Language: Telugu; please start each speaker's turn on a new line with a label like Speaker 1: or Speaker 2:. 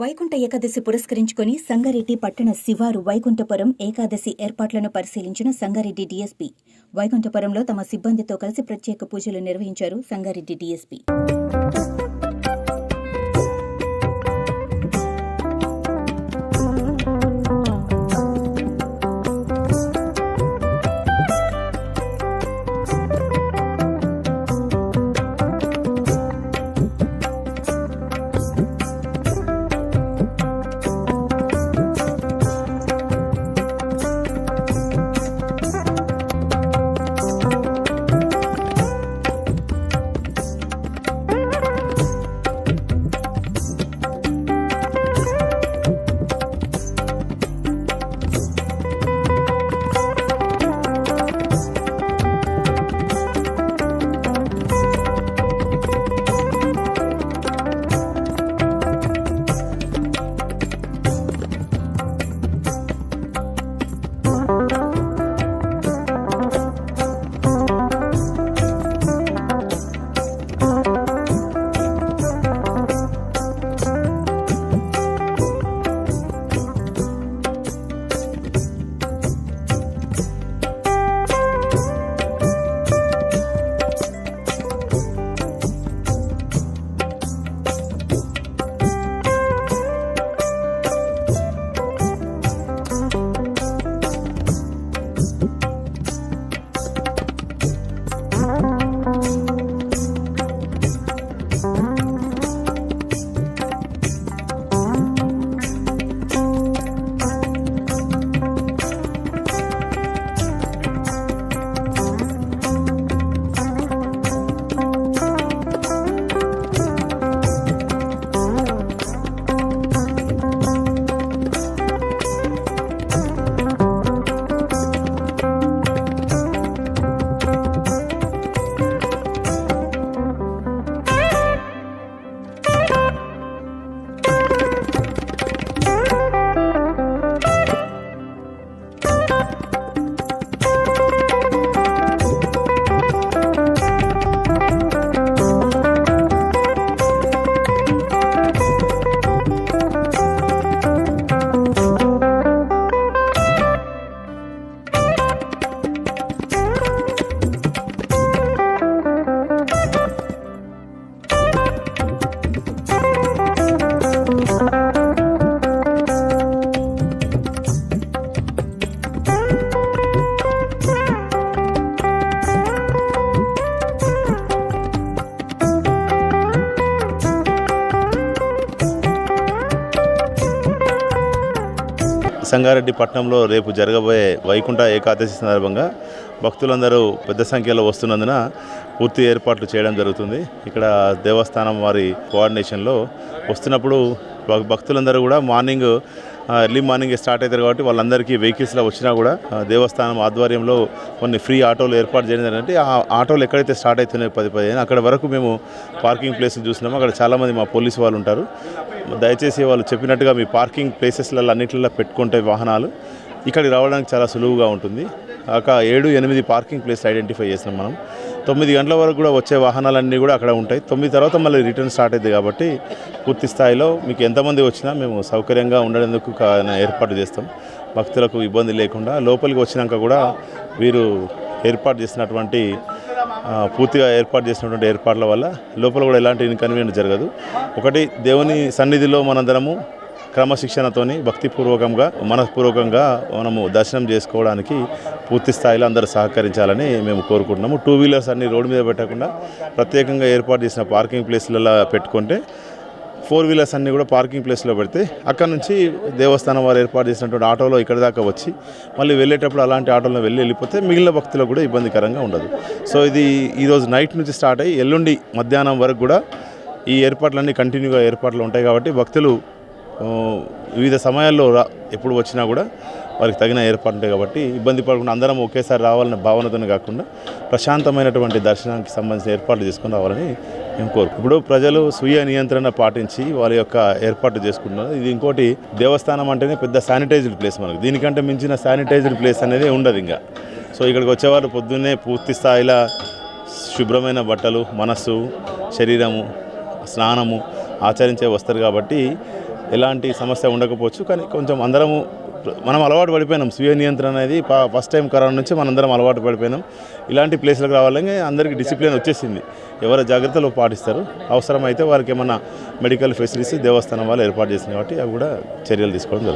Speaker 1: వైకుంఠ ఏకాదశి పురస్కరించుకొని సంగారెడ్డి పట్టణ శివారు వైకుంఠపురం ఏకాదశి ఏర్పాట్లను పరిశీలించిన సంగారెడ్డి డీఎస్పీ. వైకుంఠపురంలో తమ సిబ్బందితో కలిసి ప్రత్యేక పూజలు నిర్వహించారు సంగారెడ్డి డీఎస్పీ.
Speaker 2: సంగారెడ్డి పట్టణంలో రేపు జరగబోయే వైకుంఠ ఏకాదశి సందర్భంగా భక్తులందరూ పెద్ద సంఖ్యలో వస్తున్నందున పూర్తి ఏర్పాట్లు చేయడం జరుగుతుంది. ఇక్కడ దేవస్థానం వారి కోఆర్డినేషన్లో వస్తున్నప్పుడు భక్తులందరూ కూడా మార్నింగ్ ఎర్లీ మార్నింగ్ స్టార్ట్ అవుతారు కాబట్టి వాళ్ళందరికీ వెహికల్స్లో వచ్చినా కూడా దేవస్థానం ఆధ్వర్యంలో కొన్ని ఫ్రీ ఆటోలు ఏర్పాటు చేయడం జరిగిందంటే ఆ ఆటోలు ఎక్కడైతే స్టార్ట్ అవుతున్నాయో పది పదిహేను అక్కడ వరకు మేము పార్కింగ్ ప్లేసులు చూసినాము అక్కడ చాలామంది మా పోలీసు వాళ్ళు ఉంటారు. దయచేసి వాళ్ళు చెప్పినట్టుగా మీ పార్కింగ్ ప్లేసెస్లలో అన్నింటిలో పెట్టుకుంటే వాహనాలు ఇక్కడికి రావడానికి చాలా సులువుగా ఉంటుంది. కాక ఏడు ఎనిమిది పార్కింగ్ ప్లేస్ ఐడెంటిఫై చేసినాం మనం. తొమ్మిది గంటల వరకు కూడా వచ్చే వాహనాలన్నీ కూడా అక్కడ ఉంటాయి. తొమ్మిది తర్వాత మళ్ళీ రిటర్న్ స్టార్ట్ అవుతుంది కాబట్టి పూర్తి స్థాయిలో మీకు ఎంతమంది వచ్చినా మేము సౌకర్యంగా ఉండేందుకు ఏర్పాటు చేస్తాం. భక్తులకు ఇబ్బంది లేకుండా లోపలికి వచ్చినాక కూడా వీరు ఏర్పాటు చేసినటువంటి పూర్తిగా ఏర్పాటు చేసినటువంటి ఏర్పాట్ల వల్ల లోపల కూడా ఎలాంటి ఇన్కన్వీనియంట్ జరగదు. ఒకటి దేవుని సన్నిధిలో మనందరము క్రమశిక్షణతోని భక్తిపూర్వకంగా మనపూర్వకంగా మనము దర్శనం చేసుకోవడానికి పూర్తి స్థాయిలో అందరూ సహకరించాలని మేము కోరుకుంటున్నాము. టూ వీలర్స్ అన్ని రోడ్డు మీద పెట్టకుండా ప్రత్యేకంగా ఏర్పాటు చేసిన పార్కింగ్ ప్లేస్లలో పెట్టుకుంటే ఫోర్ వీలర్స్ అన్నీ కూడా పార్కింగ్ ప్లేస్లో పెడితే అక్కడ నుంచి దేవస్థానం వారు ఏర్పాటు చేసినటువంటి ఆటోలో ఇక్కడి దాకా వచ్చి మళ్ళీ వెళ్ళేటప్పుడు అలాంటి ఆటోలో వెళ్ళి వెళ్ళిపోతే మిగిలిన భక్తులకు కూడా ఇబ్బందికరంగా ఉండదు. సో ఇది ఈరోజు నైట్ నుంచి స్టార్ట్ అయ్యి ఎల్లుండి మధ్యాహ్నం వరకు కూడా ఈ ఏర్పాట్లన్నీ కంటిన్యూగా ఏర్పాట్లు ఉంటాయి కాబట్టి భక్తులు వివిధ సమయాల్లో రా ఎప్పుడు వచ్చినా కూడా వారికి తగిన ఏర్పాటు కాబట్టి ఇబ్బంది పడకుండా అందరం ఒకేసారి రావాలనే భావనతోనే కాకుండా ప్రశాంతమైనటువంటి దర్శనానికి సంబంధించిన ఏర్పాట్లు చేసుకుని రావాలని మేము కోరు ఇప్పుడు ప్రజలు స్వీయ నియంత్రణ పాటించి వారి యొక్క ఏర్పాటు చేసుకుంటున్నారు. ఇది ఇంకోటి దేవస్థానం అంటేనే పెద్ద శానిటైజ్డ్ ప్లేస్ మనకు. దీనికంటే మించిన శానిటైజ్డ్ ప్లేస్ అనేది ఉండదు ఇంకా. సో ఇక్కడికి వచ్చేవారు పొద్దున్నే పూర్తి స్థాయిలో శుభ్రమైన బట్టలు మనస్సు శరీరము స్నానము ఆచరించే వస్తారు కాబట్టి ఎలాంటి సమస్య ఉండకపోవచ్చు కానీ కొంచెం అందరము మనం అలవాటు పడిపోయినాం. స్వీయ నియంత్రణ అనేది ఫస్ట్ టైం కరోనా నుంచి మనందరం అలవాటు పడిపోయినాం. ఇలాంటి ప్లేస్లకు రావాలని అందరికీ డిసిప్లిన్ వచ్చేసింది. ఎవరి జాగ్రత్తలు పాటిస్తారు? అవసరమైతే వారికి ఏమన్నా మెడికల్ ఫెసిలిటీస్ దేవస్థానం వాళ్ళు ఏర్పాటు చేసింది కాబట్టి అవి కూడా చర్యలు తీసుకోవడం జరుగుతుంది.